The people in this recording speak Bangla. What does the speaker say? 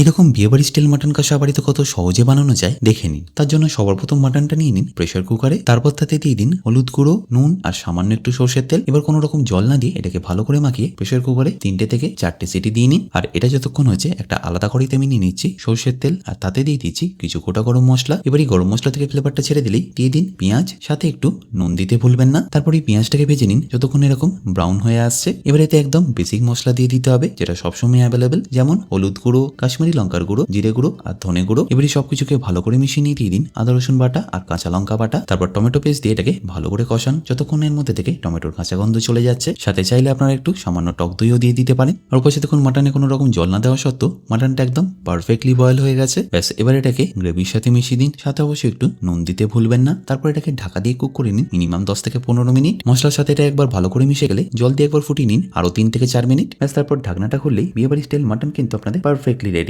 এরকম বিয়েবাড়ি স্টাইল মাটন কষা বাড়িতে কত সহজে বানানো যায়, দেখে নিন। তার জন্য সবার প্রথম মাটনটা নিয়ে নিন প্রেশার কুকারে তারপর তাতে দিয়ে দিন হলুদ গুঁড়ো, নুন আর সামান্য একটু সর্ষের তেল। এবার কোনো রকম জল না দিয়ে এটাকে ভালো করে মাখিয়ে প্রেশার কুকারে তিনটে থেকে চারটে সিটি দিয়ে নিন। আর এটা যতক্ষণ হয়েছে একটা আলাদা কড়াইতে আমি নিয়ে নিচ্ছি সর্ষের তেল। আর তাতে দিয়ে দিচ্ছি কিছু গোটা গরম মশলা। এবার এই গরম মশলা থেকে ফ্লেভারটা ছেড়ে দিলেই দিয়ে দিন পেঁয়াজ, সাথে একটু নুন দিতে ভুলবেন না। তারপর এই পেঁয়াজটাকে ভেজে নিন যতক্ষণ এরকম ব্রাউন হয়ে আসছে। এবার এতে একদম বেসিক মশলা দিয়ে দিতে হবে, যেটা সবসময় অ্যাভেলেবেল যেমন হলুদ গুঁড়ো, কাশ্মীরি লঙ্কার গুঁড়ো, জিরে গুঁড়ো আর ধনে গুঁড়ো। এবারে সবকিছুকে ভালো করে মিশিয়ে নিয়ে দিয়ে দিন আদা, রসুন বাটা আর কাঁচা লঙ্কা বাটা। তারপর টমেটো পেস্ট দিয়ে এটাকে ভালো করে কষান। যতক্ষণ এর মধ্যে থেকে টমেটোর কাঁচা গন্ধ চলে যাচ্ছে, সাথে চাইলে আপনারা একটু সামান্য টক দইও দিয়ে দিতে পারেন। আর পাশে দেখুন মাটনে কোনো রকম জল না দেওয়া সত্ত্বেও মাটনটা একদম পারফেক্টলি বয়েল হয়ে গেছে। ব্যাস, এবার এটাকে গ্রেভির সাথে মিশিয়ে দিন। সাথে অবশ্যই একটু নুন দিতে ভুলবেন না। তারপর এটাকে ঢাকা দিয়ে কুক করে নিন মিনিমাম দশ থেকে পনেরো মিনিট। মশলার সাথে এটা একবার ভালো করে মিশে গেলে জল দিয়ে একবার ফুটিয়ে নিন আরও তিন থেকে চার মিনিট। ব্যাস, তারপর ঢাকনাটা খুললেই বিয়েবাড়ি স্টাইল মাটন কিন্তু আপনাদের পারফেক্টলি রেডি